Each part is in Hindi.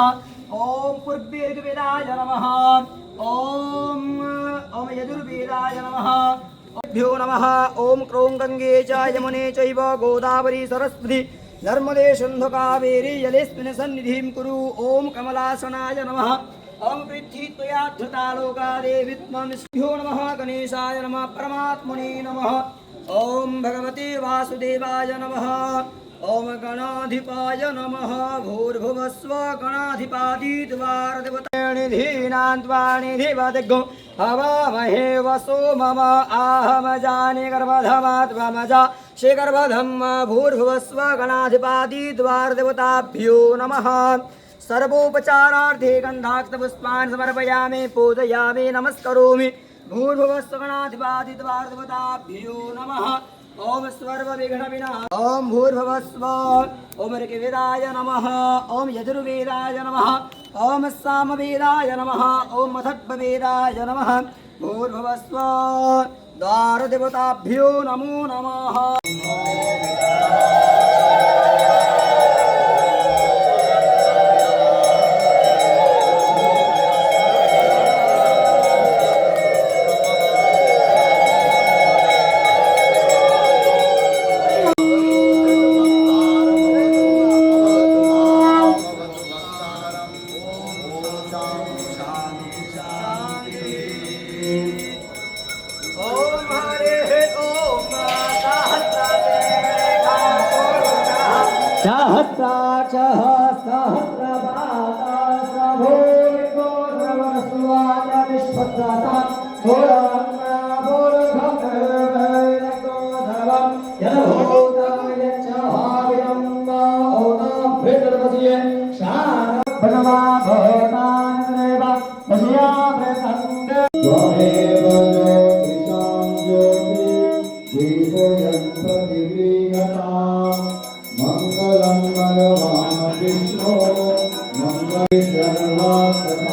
ॐ पूर्वेर्वेदाय नमः। ॐ ॐ यजुर्वेदाय नमः। भ्यो नमः। ॐ क्रों गङ्गे च यमुने चैव गोदावरी सरस्वती नर्मदे सिन्धु कावेरी जलेऽस्मिन् सन्निधिं कुरु। ॐ कमलासनाय नमः। ॐ पृथ्वी त्वया धृता लोकादे विद्मभ्यो नमः। गणेशाय नमः। परमात्मने नमः। ॐ भगवते वासुदेवाय नमः। ॐ गणाधिपाय नमः। भूर्भुवस्व गणाधिपादिद्वारदेवतानिधीनान्त्वानिधिवदिगो हवामहे वसो मम आहमजानि गर्भधमात्मजा श्रीगर्भधम् भूर्भुवस्व गणाधिपादिद्वारदेवताभ्यो नमः। सर्वोपचारार्थे गन्धाक्तपुष्पान् समर्पयामि, पूजयामि, नमस्करोमि। भूर्भुवस्वगणाधिपादिद्वारदेवताभ्यो नमः। ॐ विना ओम भूर्भुवस्व। ओम ऋग्वेदाय नमः। ओम यजुर्वेदाय नमः। ओम सामवेदाय नमः। ओम मथर्ववेदाय नमः। भूर्भुवस्व। द्वारदेवताभ्यो नमो नमः। सहस्राक्षः सहस्रपाता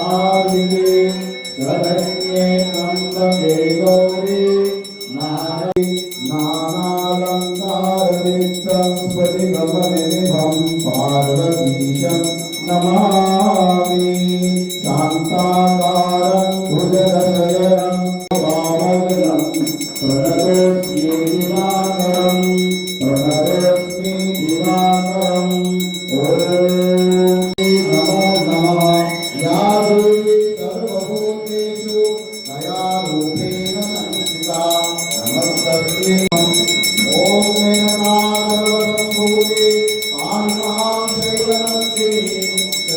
सर्वार्थसाधिके शरण्ये त्र्यम्बके गौरी नारी नानालङ्कारयुक्तं स्फटिकमणिनिभं पार्वतीशं नमामि। Deus.